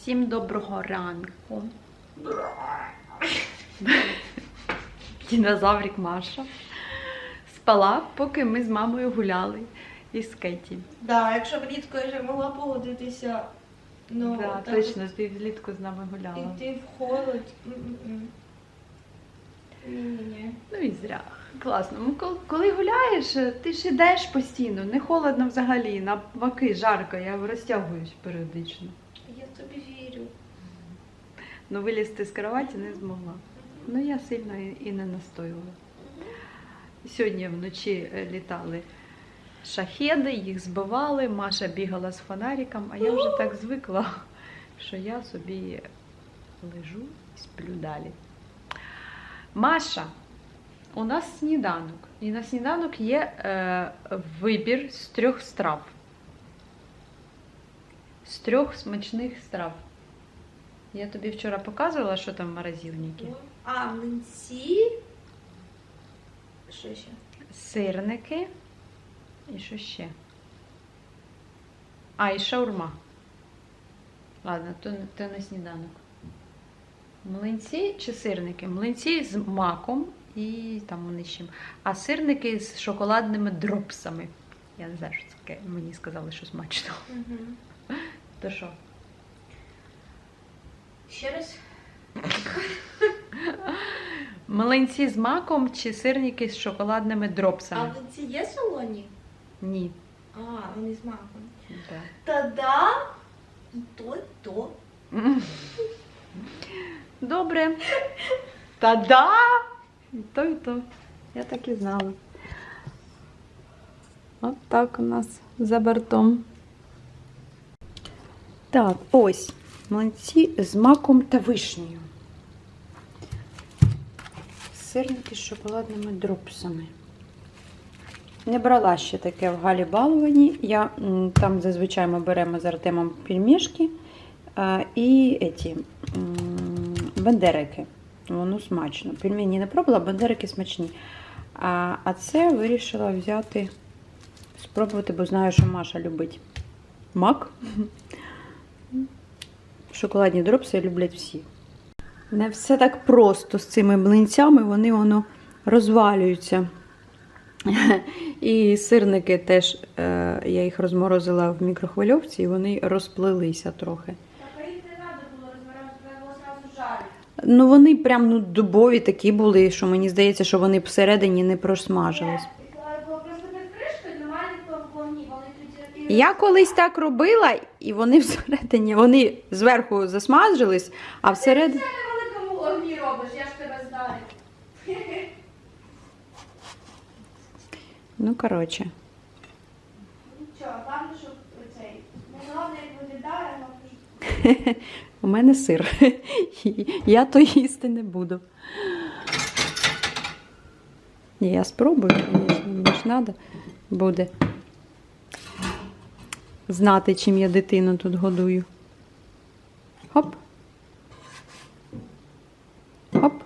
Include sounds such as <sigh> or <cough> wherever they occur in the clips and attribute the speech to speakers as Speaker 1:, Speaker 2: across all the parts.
Speaker 1: Всім доброго ранку. Динозаврик Маша спала, поки ми з мамою гуляли із Кеті.
Speaker 2: Да, якщо влітку я вже могла погодитися, ну
Speaker 1: да,
Speaker 2: так
Speaker 1: точно, ти влітку з нами гуляла.
Speaker 2: іти в холод. Ні-ні-ні.
Speaker 1: Ну і зря. Класно. Ну, Коли гуляєш, ти ж ідеш постійно, не холодно взагалі, навпаки, жарко, я розтягуюсь періодично.
Speaker 2: Я тобі.
Speaker 1: Ну вилізти з кроваті не змогла. Ну я сильно і не настоювала. Сьогодні вночі е, літали шахеди, їх збивали, Маша бігала з фонариком, а я вже так звикла, <laughs> що я собі лежу і сплю далі. Маша, у нас сніданок. І на сніданок є е, вибір з трьох страв. З трьох смачних страв. Я тобі вчора показувала, що там в морозильнику.
Speaker 2: А, млинці. Що ще?
Speaker 1: Сирники. І що ще? А, і шаурма. Ладно, то, то не сніданок. Млинці чи сирники? Млинці з маком і там вони чим. А сирники з шоколадними дропсами. Я не знаю, що це таке. Мені сказали, що смачно.
Speaker 2: Угу.
Speaker 1: То що?
Speaker 2: Ще раз. <laughs>
Speaker 1: Млинці з маком чи сирники з шоколадними дропсами?
Speaker 2: А млинці є солоні?
Speaker 1: Ні.
Speaker 2: А, вони з маком.
Speaker 1: Да.
Speaker 2: Та-да! І то, і то.
Speaker 1: Добре. Та-да! І то, і то. Я так і знала. От так у нас за бортом. Так, ось. Млинці з маком та вишнею. Сирники з шоколадними дропсами. Не брала ще таке в Галі Баловані. Я, там зазвичай ми беремо з Артемом пельмешки і еті, бендерики. Воно смачно. Пельмені не пробувала, бендерики смачні. А, а це вирішила взяти, спробувати, бо знаю, що Маша любить мак. Шоколадні дропси люблять всі. Не все так просто з цими млинцями, вони воно розвалюються. <laughs> І сирники теж, е, я їх розморозила в мікрохвильовці, і вони розплилися трохи. Ну, вони прям ну, дубові такі були, що мені здається, що вони всередині не просмажились.
Speaker 2: Треба було просто під кришкою, немає нікого повні, вони тоді і...
Speaker 1: Я колись так робила, і вони всередині, вони зверху засмажились, а всередині.
Speaker 2: Це на великому огні робиш, я ж тебе знаю.
Speaker 1: Ну, коротше.
Speaker 2: Нічого, там щоб цей. Не головне, як виглядає, але
Speaker 1: У мене сир. Я то їсти не буду. Я спробую, звісно, мені ж треба буде знати, чим я дитину тут годую. Хоп. Хоп.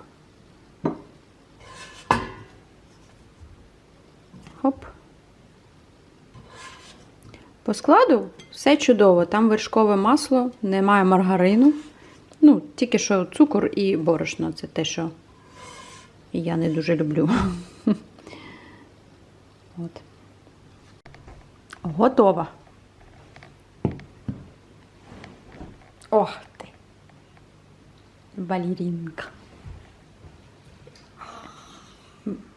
Speaker 1: Хоп. По складу все чудово. Там вершкове масло, немає маргарину. Ну, тільки що цукор і борошно. Це те, що я не дуже люблю. <laughs> От. Готова. Ох ти. Балерінка.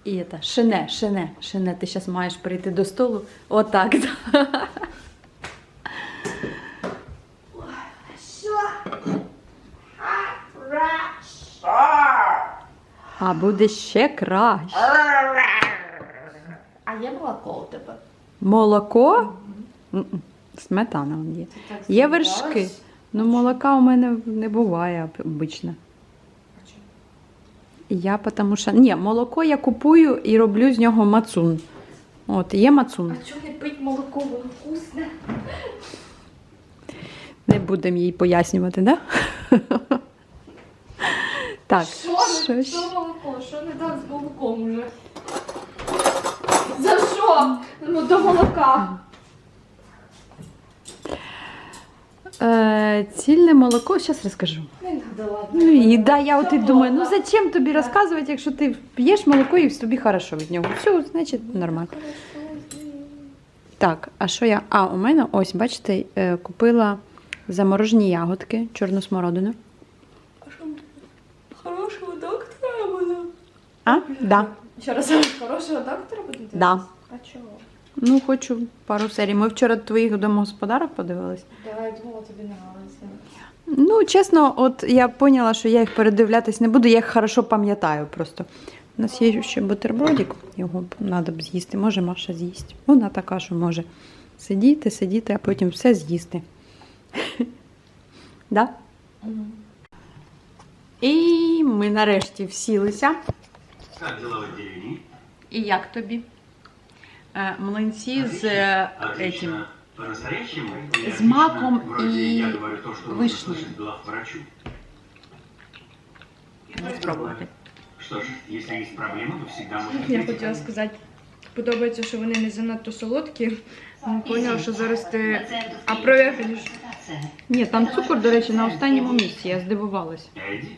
Speaker 1: І це, шине, шине, шине, ти зараз маєш прийти до столу. Отак. А буде ще краще.
Speaker 2: А є молоко у тебе?
Speaker 1: Молоко? Сметана є. Є вершки. Ну, молока у мене не буває обично. Я тому що. Ні, молоко я купую і роблю з нього мацун. От, є мацун.
Speaker 2: А чого не пить молоко, воно вкусне?
Speaker 1: Не будемо їй пояснювати, да? <laughs> Так,
Speaker 2: Що, не, що молоко? Що не так з молоком уже? За що? Ну до молока.
Speaker 1: Е, цільне молоко, зараз розкажу.
Speaker 3: Не надо, ладно.
Speaker 1: Ну і да, я от і думаю, ну зачем тобі розказувати, якщо ти п'єш молоко і тобі хорошо від нього. Все, значить нормально. Так, а що я? А, у мене ось, бачите, е, купила заморожені ягодки, чорну смородину.
Speaker 3: Хорошого доктора буду.
Speaker 1: А? Да.
Speaker 3: Ще раз, хорошого доктора будете?
Speaker 1: Да.
Speaker 3: А чого?
Speaker 1: Ну, хочу пару серій. Ми вчора твоїх домогосподарок подивились.
Speaker 3: Да, я думала, тобі нравиться.
Speaker 1: Ну, чесно, от я поняла, що я їх передивлятись не буду, я їх хорошо пам'ятаю просто. У нас є ще бутербродик, його треба б з'їсти. Може, Маша з'їсть. Вона така, що може сидіти, сидіти, а потім все з'їсти. <laughs> Да? І ми нарешті всілися. І як тобі? Е, Млинці з е, этим.
Speaker 4: Отлично. По-настоящему?
Speaker 1: С
Speaker 4: Отлично.
Speaker 1: маком
Speaker 4: Вроде
Speaker 1: и
Speaker 4: я говорю то, что нужно
Speaker 1: вишней.
Speaker 4: слышать главврачу.
Speaker 1: спробувати.
Speaker 4: Что ж, если есть проблемы, то всегда можно...
Speaker 2: Я
Speaker 4: ответить.
Speaker 2: хотіла сказати, подобається, що вони не занадто солодкі. Ну, Поняла, що зараз ти опровергаєш.
Speaker 1: Ні, там цукор, до речі, на останньому місці, я здивувалась.
Speaker 4: Эдди?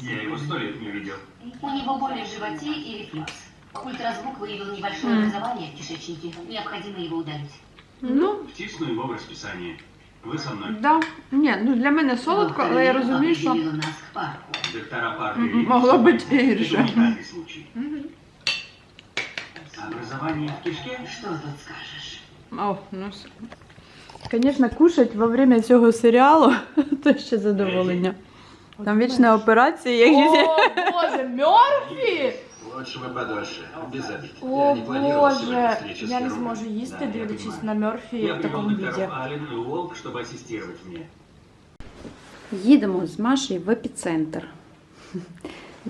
Speaker 4: Я его сто лет не видел.
Speaker 5: У него боли в животе и рефлюкс. Ультразвук выявил небольшое
Speaker 1: М.
Speaker 5: образование в кишечнике. Необходимо его удалить.
Speaker 1: Ну,
Speaker 4: Втисну его в расписание. Вы со мной.
Speaker 1: да. Ні, ну для мене солодко, але я розумію, що
Speaker 5: Определила нас к парку.
Speaker 4: Доктора парка
Speaker 1: М,
Speaker 4: видят
Speaker 1: могло
Speaker 4: всё.
Speaker 1: быть и
Speaker 4: Это
Speaker 1: реже.
Speaker 4: уникальный случай. Образование в кишке?
Speaker 5: Что тут скажешь?
Speaker 1: О, ну, с- Звісно, кушать во время цього серіалу <laughs> то ще задоволення. Там вічна операція, як
Speaker 3: Боже, Мёрфі!
Speaker 4: Лучше бы подольше, без обид.
Speaker 3: О боже, я не зможу їсти, дивлячись на Мёрфі
Speaker 4: Я
Speaker 3: в
Speaker 4: привел
Speaker 3: такому віді.
Speaker 4: докторов Аллен и Уолк, чтобы ассистировать мне.
Speaker 1: Їдемо з Машею в епіцентр.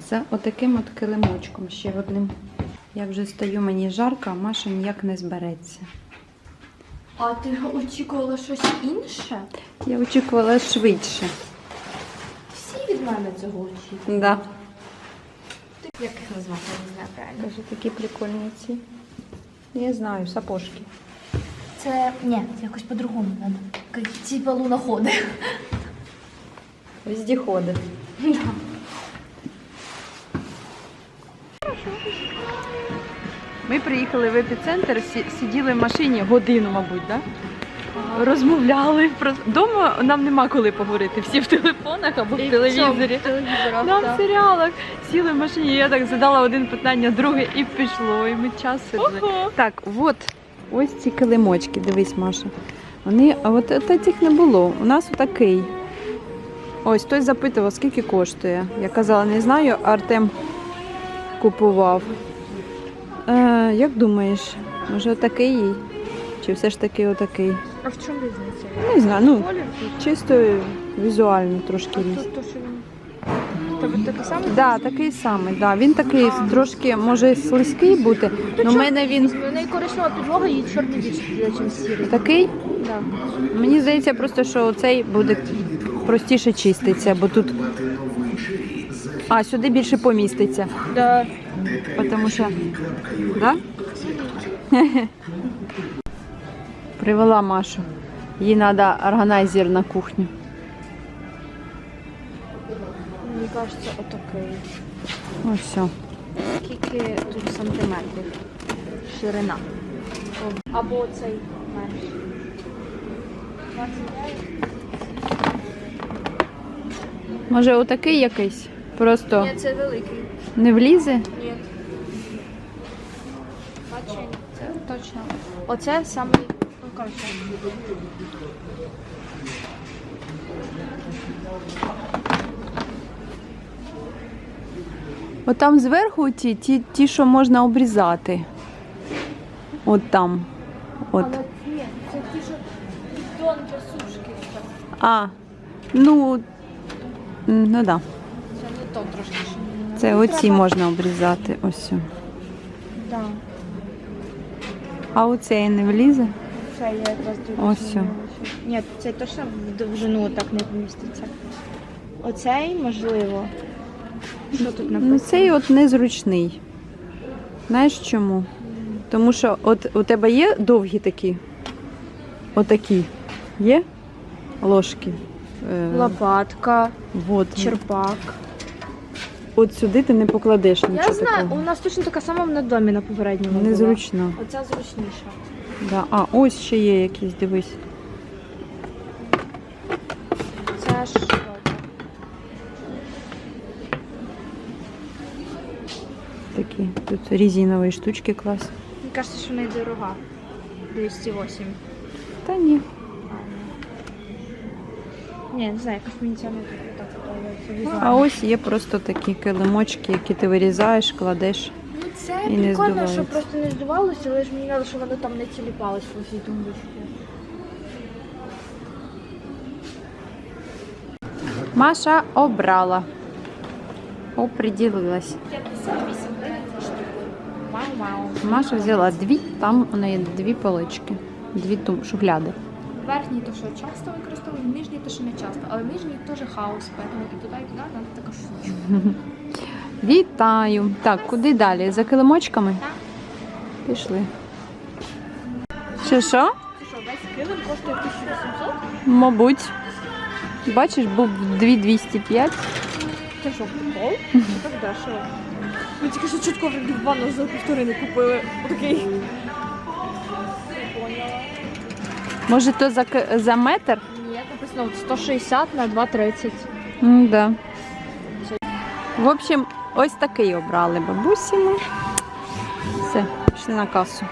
Speaker 1: За отаким от килимочком ще одним. Я вже стою, мені жарко, а Маша ніяк не збереться.
Speaker 3: А ти очікувала щось інше?
Speaker 1: Я очікувала швидше.
Speaker 3: Всі від мене цього очікують.
Speaker 1: Да.
Speaker 3: Як їх назвати, я не знаю правильно.
Speaker 1: Каже, такі прикольні ці. Я знаю, сапожки.
Speaker 3: Це ні, це якось по-другому треба. Типа луноходи.
Speaker 1: Вездеходи. Ми приїхали в епіцентр, сиділи в машині годину, мабуть, да? Розмовляли. Про... Дома нам нема коли поговорити. Всі в телефонах або в телевізорі. Нам в серіалах сіли в машині, я так задала один питання, друге і пішло, і ми час сиділи. Так, от ось ці килимочки, дивись, Маша. Вони, а от, цих не було. У нас отакий. Ось хтось запитував, скільки коштує. Я казала, не знаю, Артем купував. Е, як думаєш, може отакий їй? Чи все ж таки отакий?
Speaker 2: А в чому різниця?
Speaker 1: Не знаю, ну
Speaker 2: Колір?
Speaker 1: чисто візуально трошки.
Speaker 2: Тут то, що він. Тобто такий самий?
Speaker 1: Да, такий самий, да. Він такий трошки може слизький бути. але в мене він
Speaker 2: У неї коричнева підлога і чорний більше, ніж сірий.
Speaker 1: такий.
Speaker 2: Да.
Speaker 1: Мені здається, просто що цей буде простіше чиститься, бо тут. А, сюди більше поміститься.
Speaker 2: Да.
Speaker 1: Потому що. Да? <laughs> Привела Машу. Їй треба органайзер на кухню.
Speaker 2: Мені кажеться, отакий.
Speaker 1: Ось все.
Speaker 2: Скільки тут сантиметрів? Ширина. Або оцей менший. 29?
Speaker 1: Може, отакий якийсь? Просто
Speaker 2: Ні, це великий.
Speaker 1: не влізе?
Speaker 2: Ні. Бачення. Це точно. Оце саме. Ну.
Speaker 1: От там зверху ті, ті, ті, що можна обрізати. От там. От.
Speaker 2: Але ні, це ті, що бідон для сушки.
Speaker 1: А, ну, ну да.
Speaker 2: Це не то трошки.
Speaker 1: Це оці можна обрізати. Ось.
Speaker 2: Да.
Speaker 1: А оцей не влізе?
Speaker 2: Це я якраз
Speaker 1: Ось
Speaker 2: Ні, цей точно в довжину так не поміститься. Оцей можливо. Що тут
Speaker 1: Ну,
Speaker 2: написано?
Speaker 1: цей от незручний. Знаєш чому? Тому що от у тебе є довгі такі? Отакі. Є? ложки. Е,
Speaker 2: Лопатка,
Speaker 1: вот.
Speaker 2: черпак.
Speaker 1: От сюди ти не покладеш нічого
Speaker 2: Я знаю,
Speaker 1: такого.
Speaker 2: у нас точно така сама на домі на попередньому. була.
Speaker 1: Незручно.
Speaker 2: Оця зручніша.
Speaker 1: Да. А, ось ще є якісь, дивись.
Speaker 2: Це ж
Speaker 1: Такі. Тут резинові штучки клас.
Speaker 2: Мені кажеться, що не дорога. 208.
Speaker 1: Та ні.
Speaker 2: Ні, не знаю, якось мені ця не так подобається.
Speaker 1: А ось є просто такі килимочки, які ти вирізаєш, кладеш.
Speaker 2: Це
Speaker 1: і не
Speaker 2: прикольно, що просто не здувалося, але ж мені треба, щоб воно там не тіліпалось по всій тумбочці.
Speaker 1: Маша обрала. Оприділилась.
Speaker 2: 58 гривень за штуку. Вау-вау.
Speaker 1: Маша взяла дві, там у неї дві полички, дві тум, шухляди.
Speaker 2: Верхній то, що часто використовую, нижній то, що не часто. Але нижній теж хаос, тому і туди, і туди треба така штучка. <laughs>
Speaker 1: Вітаю. Так, куди далі? За килимочками?
Speaker 2: Так.
Speaker 1: Пішли. Що що?
Speaker 2: Що, весь килим коштує 1800?
Speaker 1: Мабуть. Бачиш, був 2205.
Speaker 2: Це що, прикол? Так дешево. Ми тільки що чутко в ванну за півтори не купили. Окей.
Speaker 1: Може, то за, к- за метр?
Speaker 2: Ні, написано 160 на 2,30.
Speaker 1: М, Да. В общем, ось такий обрали бабусі ми. Все, пішли на касу.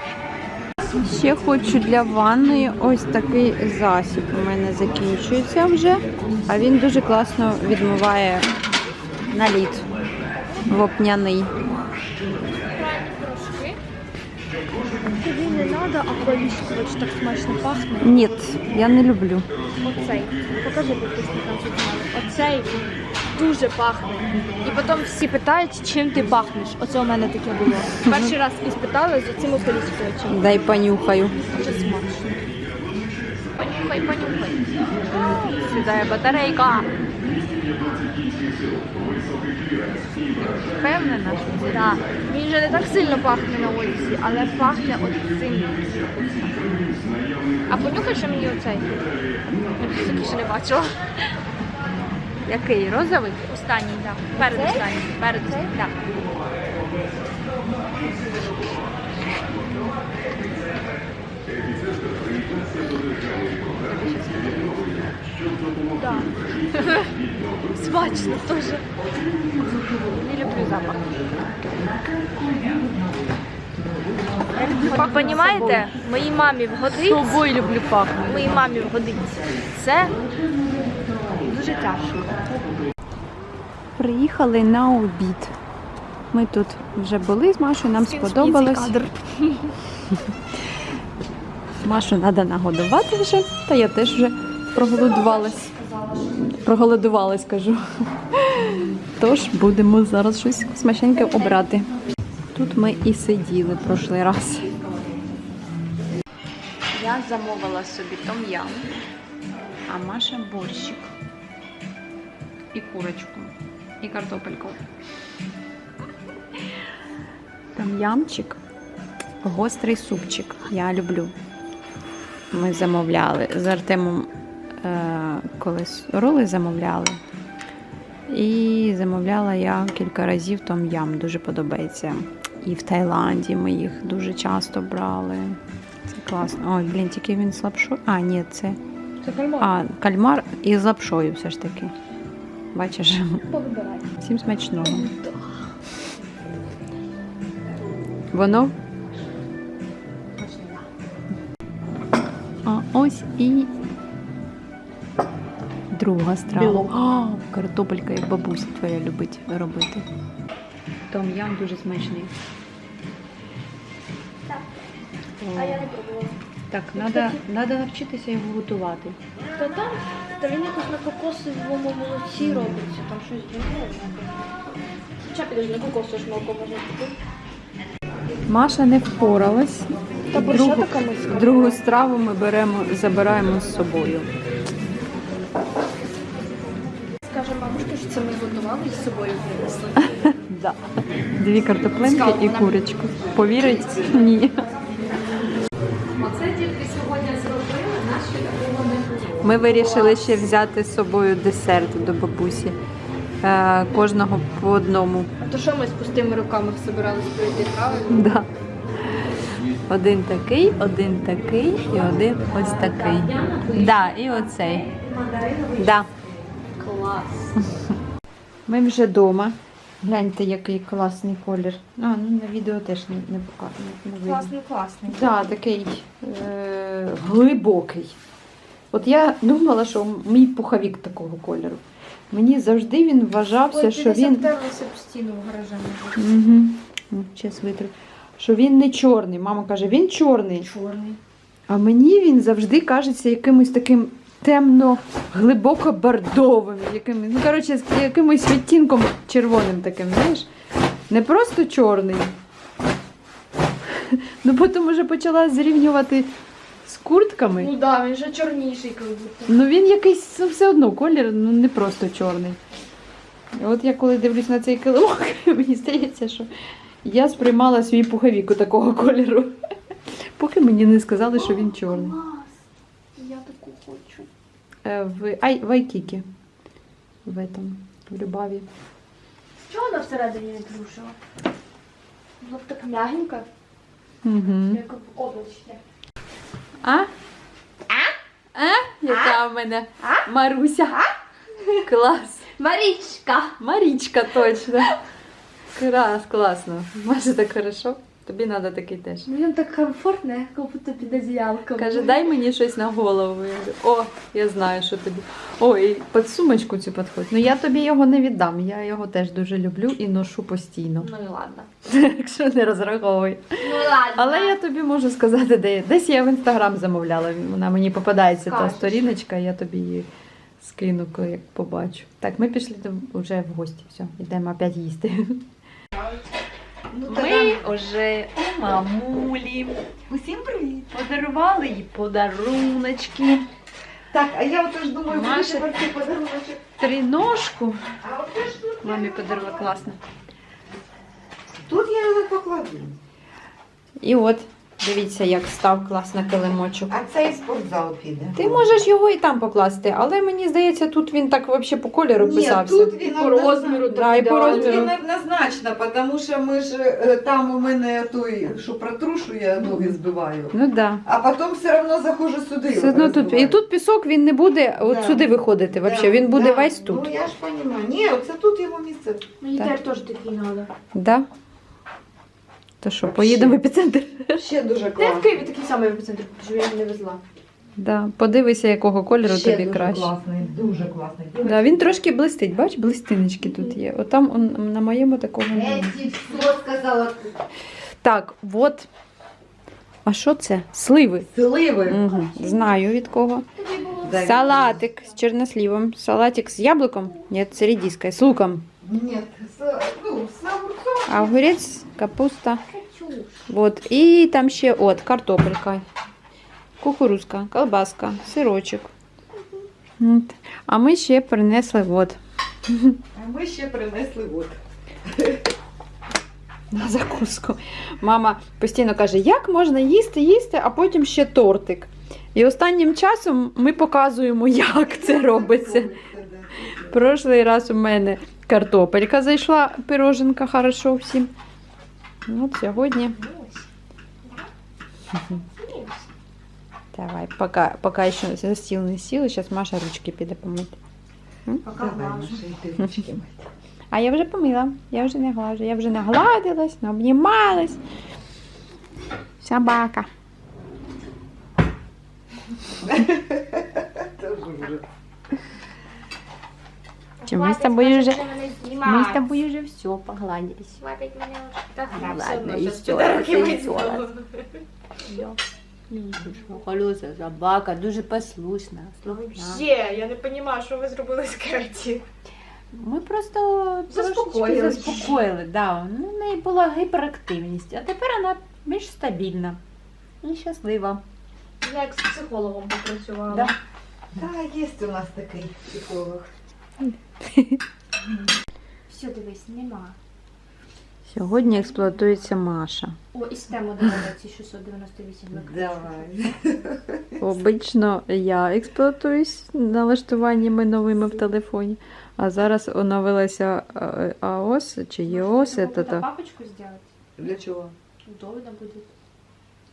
Speaker 1: Ще хочу для ванної ось такий засіб. У мене закінчується вже, а він дуже класно відмиває наліт вопняний.
Speaker 2: Тобі не треба акваліскувач, так смачно пахне.
Speaker 1: Ні, я не люблю.
Speaker 2: Оцей. Покажи підписникам, що. Оцей дуже пахне. І потім всі питають, чим ти пахнеш. Оце у мене таке було. Перший раз і спитали з цим акваліскувачем.
Speaker 1: Дай понюхаю.
Speaker 2: Дуже смачно. Понюхай, понюхай.
Speaker 1: Сідає батарейка. Впевнена?
Speaker 2: Так. Він же не так сильно пахне на вулиці, але пахне от цим. А понюхай ще мені оцей. Я такий ще не бачила.
Speaker 1: Який? Розовий?
Speaker 2: Останній, так. Перед останній. Перед останній. Так. Да. <laughs> Смачно теж.
Speaker 1: Не люблю запах.
Speaker 2: Ви Понімаєте? Моїй мамі вгодить.
Speaker 1: Собою люблю пахнути.
Speaker 2: Моїй мамі вгодить. Це дуже тяжко.
Speaker 1: Приїхали на обід. Ми тут вже були з Машою, нам сподобалось. <laughs> Машу треба нагодувати вже, та я теж вже проголодувалась. Проголодувалась, кажу. Тож будемо зараз щось смачненьке обрати. Тут ми і сиділи прошлий раз. Я замовила собі том-ям, а Маша борщик. І курочку, і картопельку. Там ямчик, гострий супчик. Я люблю. Ми замовляли з Артемом е, колись роли замовляли. І замовляла я кілька разів том ям. Дуже подобається. І в Таїланді ми їх дуже часто брали. Це класно. Ой, блін, тільки він з лапшою. А, ні, це.
Speaker 2: Це кальмар.
Speaker 1: А, кальмар із лапшою все ж таки. Бачиш?
Speaker 2: Повибирай.
Speaker 1: Всім смачного. Воно. А ось і друга страва. А, картопелька, як бабуся твоя любить робити. Том ям дуже смачний.
Speaker 3: Так.
Speaker 1: О,
Speaker 3: А я не пробувала.
Speaker 1: Так, треба навчитися його готувати.
Speaker 3: Та там, та він якось на кокосовому молоці робиться, там щось дивне. Хоча підожди, на кокосове ж молоко можна купити.
Speaker 1: Маша не впоралась.
Speaker 3: Та
Speaker 1: другу, другу страву ми беремо, забираємо з собою.
Speaker 2: Скаже мамушка, що це ми готували і з собою принесли. <laughs>
Speaker 1: Да. Дві картоплинки і курочку. Повірить? Ні.
Speaker 6: Оце тільки сьогодні зробили, наші такого не було.
Speaker 1: Ми вирішили ще взяти з собою десерт до бабусі. Е, кожного по одному.
Speaker 2: А то що ми з пустими руками собирались пройти, правильно?
Speaker 1: Да. Один такий, один такий і один ось такий. Да, і оцей. Да.
Speaker 2: Клас.
Speaker 1: Ми вже вдома. Гляньте, який класний колір. А, ну на відео теж не, не показано.
Speaker 2: Класний, класний.
Speaker 1: Так, такий е, глибокий. От я думала, що мій пуховік такого кольору. Мені завжди він вважався, що він.
Speaker 2: обтерлося б стіну.
Speaker 1: Угу. Час витру. Що він не чорний. Мама каже, він чорний.
Speaker 2: Чорний.
Speaker 1: А мені він завжди кажеться якимось таким темно глибоко бордовим, яким, ну коротше, з якимось відтінком червоним таким, знаєш? Не просто чорний. <laughs> Ну потім вже почала зрівнювати з куртками.
Speaker 2: Ну да, він же чорніший, як будто.
Speaker 1: Ну він якийсь ну, все одно колір, ну не просто чорний. От я коли дивлюсь на цей килимок, <laughs> мені здається, що я сприймала свій пуховік у такого кольору. <laughs> Поки мені не сказали, що він чорний.
Speaker 2: Я таку хочу.
Speaker 1: Е, В, ай, в Айкікі. В этом, в Любаві.
Speaker 2: Чого вона всередині не трушила? Було б так м'ягенько,
Speaker 1: Угу.
Speaker 2: як в облачці.
Speaker 1: А? А? А? Яка в мене Маруся? Клас.
Speaker 2: Марічка!
Speaker 1: Марічка, точно. Клас, класно. Може так хорошо. Тобі треба такий теж.
Speaker 2: Він так комфортно, як будто під одіялком.
Speaker 1: Каже, дай мені щось на голову. Я говорю, О, я знаю, що тобі. О, і під сумочку цю підходь. Ну я тобі його не віддам. Я його теж дуже люблю і ношу постійно.
Speaker 2: Ну і ладно. <laughs>
Speaker 1: Якщо не розраховуй.
Speaker 2: Ну ладно.
Speaker 1: Але я тобі можу сказати, де я. Десь я в інстаграм замовляла. Вона мені попадається та сторіночка, я тобі її скину, як побачу. Так, ми пішли вже в гості. Все, йдемо опять їсти. <laughs> Ми вже у мамулі.
Speaker 6: Усім привіт!
Speaker 1: Подарували їй подаруночки.
Speaker 6: Так, а я от теж думаю,
Speaker 1: Маша.
Speaker 6: Маша... тепер подарунок. подаруночок.
Speaker 1: Триножку.
Speaker 6: А от теж тут,
Speaker 1: Мамі подарувала класно.
Speaker 6: тут я його покладу.
Speaker 1: І от, дивіться, як став класно килимочок.
Speaker 6: А цей спортзал піде.
Speaker 1: Ти можеш його і там покласти, але мені здається, тут він так взагалі по кольору
Speaker 6: Ні,
Speaker 1: писався.
Speaker 6: тут він
Speaker 2: По розміру
Speaker 1: Да, і по
Speaker 6: Тут
Speaker 1: розміру.
Speaker 6: він однозначно, тому що ми ж е, там у мене той, що протрушує, ноги збиваю.
Speaker 1: Ну так. Да.
Speaker 6: А потім все одно заходжу сюди.
Speaker 1: Все одно тут. І тут пісок він не буде от
Speaker 6: Да.
Speaker 1: сюди виходити.
Speaker 6: Да,
Speaker 1: Він буде
Speaker 6: да.
Speaker 1: весь тут.
Speaker 6: Ну я ж розумію. Ні, оце тут його місце.
Speaker 2: Мені теж такий треба.
Speaker 1: Да? То що,
Speaker 6: Вообще.
Speaker 1: поїдемо в епіцентр?
Speaker 6: Ще дуже
Speaker 2: Та я в
Speaker 6: класно.
Speaker 2: Києві такий самий епіцентр, що я його не везла.
Speaker 1: Да. Подивися, якого кольору
Speaker 6: Ще
Speaker 1: тобі
Speaker 6: дуже
Speaker 1: краще.
Speaker 6: класний, дуже класний.
Speaker 1: Да, він трошки блистить, бач, блистиночки тут є. Отам он, на моєму такого немає.
Speaker 6: Еті, все сказала.
Speaker 1: Так, от. А що це? Сливи.
Speaker 6: Сливи.
Speaker 1: Угу. Знаю від кого.
Speaker 6: Дай
Speaker 1: Салатик з чорнослівом. Салатик з яблуком. Ні, з редиской, з луком.
Speaker 6: Ні, з, ну, з огурцом.
Speaker 1: Огурець, капуста. Вот. І там ще от картопелька, кукурузка, колбаска, сирочок. От. А ми ще принесли от,
Speaker 6: А ми ще принесли от. <laughs>
Speaker 1: на закуску. Мама постійно каже, як можна їсти, їсти, а потім ще тортик. І останнім часом ми показуємо, <laughs> як це робиться. Прошлий раз у мене картопелька зайшла, пироженка хорошо всім. Ну, От сьогодні. Давай, поки, поки ще за стіл не сіли, зараз Маша ручки піде помити.
Speaker 6: Давай, Маша, і ручки мити.
Speaker 1: А я вже помила, я вже не глажу, я вже нагладилась, наобнімалась. Собака. <laughs> Чи ми з тобою вже, ми з тобою вже все погладились.
Speaker 2: Хватить мене так
Speaker 1: Ладно, і все, раз, і все. раз. Колеса собака, дуже послушна, слухна.
Speaker 2: Ще, я не розумію, що ви зробили з Керті.
Speaker 1: Ми просто трошечки
Speaker 6: Заспокоїли.
Speaker 1: заспокоїли. Да. Ну, в неї була гіперактивність, а тепер вона більш стабільна і щаслива.
Speaker 2: Я як з психологом попрацювала.
Speaker 1: Да.
Speaker 6: Та, є у нас такий психолог.
Speaker 2: Все, дивись, нема.
Speaker 1: Сьогодні експлуатується Маша.
Speaker 2: О, і давай ці 698
Speaker 6: Давай.
Speaker 1: Обично я експлуатуюсь налаштуваннями новими в телефоні, а зараз оновилася AOS чи. Це, та,
Speaker 2: папочку зробити.
Speaker 6: Для чого?
Speaker 2: Удобно буде.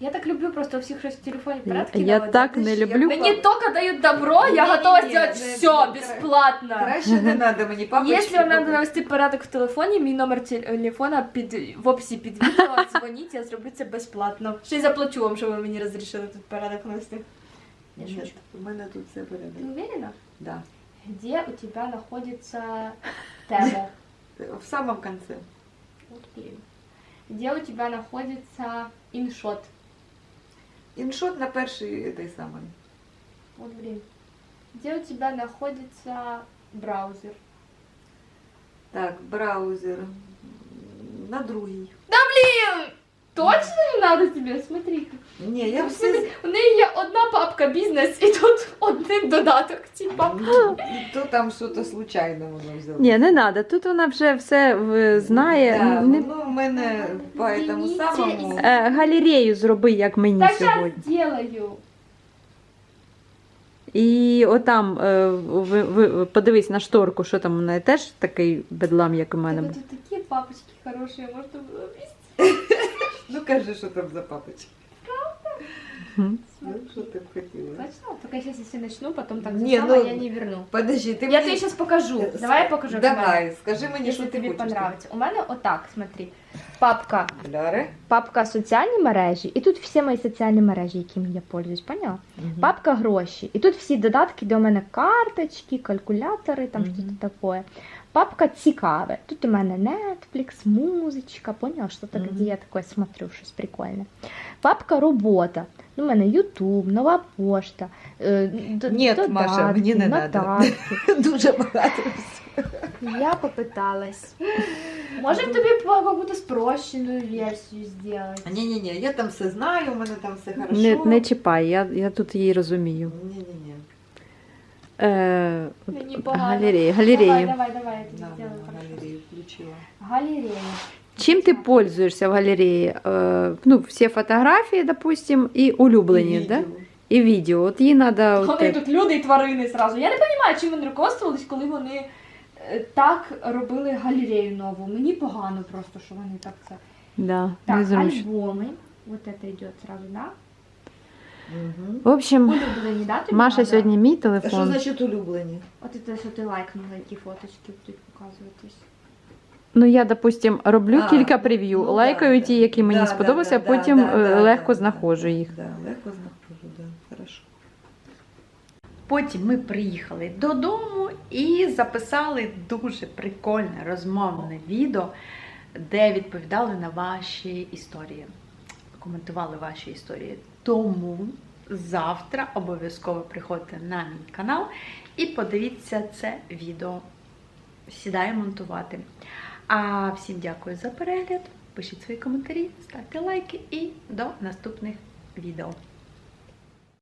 Speaker 2: Я так люблю просто у всіх щось в телефоні
Speaker 1: Я,
Speaker 2: порядки
Speaker 1: я
Speaker 2: наводити.
Speaker 1: так не люблю.
Speaker 2: Мне только дают добро, я готова сделать
Speaker 6: не-
Speaker 2: все
Speaker 6: кра-
Speaker 2: бесплатно.
Speaker 6: Краще не <laughs> треба мені папочки.
Speaker 2: Если вам надо навести порядок в телефоні, мій номер телефона під в описі під відео, <laughs> дзвоніть, я зроблю це безплатно. Ще й заплачу вам, що ви мені розрішили тут порядок навести. Я
Speaker 6: Ні. У мене тут все порядок.
Speaker 2: Ты уверена?
Speaker 6: Да.
Speaker 2: Где у тебя находится <laughs> Темо?
Speaker 6: В самом конце.
Speaker 2: Вот блин. Где у тебя находится иншот?
Speaker 6: Іншот на перший той самий.
Speaker 2: Вот блин. Где у тебя находится браузер?
Speaker 6: Так, браузер. На другий.
Speaker 2: Блин! Точно не надо тебе? Смотри.
Speaker 6: Ні, я все.
Speaker 2: У неї є одна папка бізнес і тут один додаток. Типа.
Speaker 6: Ну, і то там щось случайно воно взяло.
Speaker 1: Ні, не треба. Тут вона вже все в- знає.
Speaker 6: Да,
Speaker 1: Не-
Speaker 6: ну, в мене по этому
Speaker 2: Извините,
Speaker 6: самому.
Speaker 1: Е, Галерею зроби, як мені
Speaker 2: Та зараз
Speaker 1: сьогодні.
Speaker 2: делаю.
Speaker 1: І отам е, ви, ви, подивись на шторку, що там у неї теж такий бедлам, як у мене.
Speaker 2: Так тут такі папочки хороші, можна було вместе.
Speaker 6: Ну кажи, що там за папочка.
Speaker 1: Мгм.
Speaker 6: Ну?
Speaker 2: Точно? Только сейчас если начну, потом так
Speaker 6: Не, ну,
Speaker 2: я не верну.
Speaker 6: Подожди, ти
Speaker 2: Я
Speaker 6: мені...
Speaker 2: тебе сейчас покажу. Давай я покажу. як у мене.
Speaker 6: Давай, скажи мені,
Speaker 2: Якщо
Speaker 6: що ти
Speaker 2: тобі
Speaker 6: хочеш.
Speaker 2: понравиться. У мене отак, смотри. Папка.
Speaker 6: Ляри.
Speaker 2: Папка соціальні мережі, і тут всі мої соціальні мережі, якими я пользуюсь, поняла? Папка гроші. І тут всі додатки, де у мене карточки, калькулятори, там
Speaker 6: Мгм.
Speaker 2: щось таке. Папка цікаве. Тут у мене Netflix, музичка, поняла, що так,
Speaker 6: Мгм.
Speaker 2: де я таке смотрю, щось прикольне. Папка робота. Ну, у мене YouTube, нова пошта. Е,
Speaker 6: Ні, Маша, мені не надо. <laughs> Дуже багато.
Speaker 2: Я попыталась. Можем тебе по- какую-то спрощенную версию сделать?
Speaker 6: Ні-ні-ні, я там все знаю, у мене там все хорошо.
Speaker 1: Не, не чіпай, я, я тут її розумію.
Speaker 6: Ні-ні-ні.
Speaker 1: Е, от
Speaker 2: Мені Давай, давай, давай, я тебе сделаю
Speaker 6: галерею включила.
Speaker 2: Галерея.
Speaker 1: Чим ти пользуєшся в галереї? Е, ну, всі фотографії, допустим, і улюблені,
Speaker 6: І
Speaker 1: да? І відео. От їй треба.
Speaker 2: Вони тут люди і тварини зразу. Я не розумію, чим вони руководствувались, коли вони е, так робили галерею нову. Мені погано просто, що вони так це.
Speaker 1: Да,
Speaker 2: Так,
Speaker 1: незручно.
Speaker 2: альбоми. Вот это идет сразу, да?
Speaker 6: Мгм.
Speaker 1: В общем,
Speaker 2: Улюблені, да? тобі
Speaker 1: Маша
Speaker 2: надо?
Speaker 1: сьогодні мій
Speaker 6: А що
Speaker 1: телефон.
Speaker 6: значить улюблені?
Speaker 2: От це, що ти лайкнула, які фоточки будуть показуватись.
Speaker 1: Ну, я, допустим, роблю
Speaker 6: А,
Speaker 1: кілька прев'ю,
Speaker 6: ну,
Speaker 1: лайкаю
Speaker 6: да,
Speaker 1: ті, які мені
Speaker 6: да,
Speaker 1: сподобалися,
Speaker 6: да,
Speaker 1: а потім
Speaker 6: да,
Speaker 1: е,
Speaker 6: да,
Speaker 1: легко
Speaker 6: да,
Speaker 1: знаходжу
Speaker 6: да,
Speaker 1: їх.
Speaker 6: Да, легко знаходжу, да. Хорошо.
Speaker 1: Потім ми приїхали додому і записали дуже прикольне розмовне відео, де відповідали на ваші історії, коментували ваші історії. Тому завтра обов'язково приходьте на мій канал і подивіться це відео. Сідаю монтувати. А всім дякую за перегляд. Пишіть свої коментарі, ставте лайки і до наступних відео.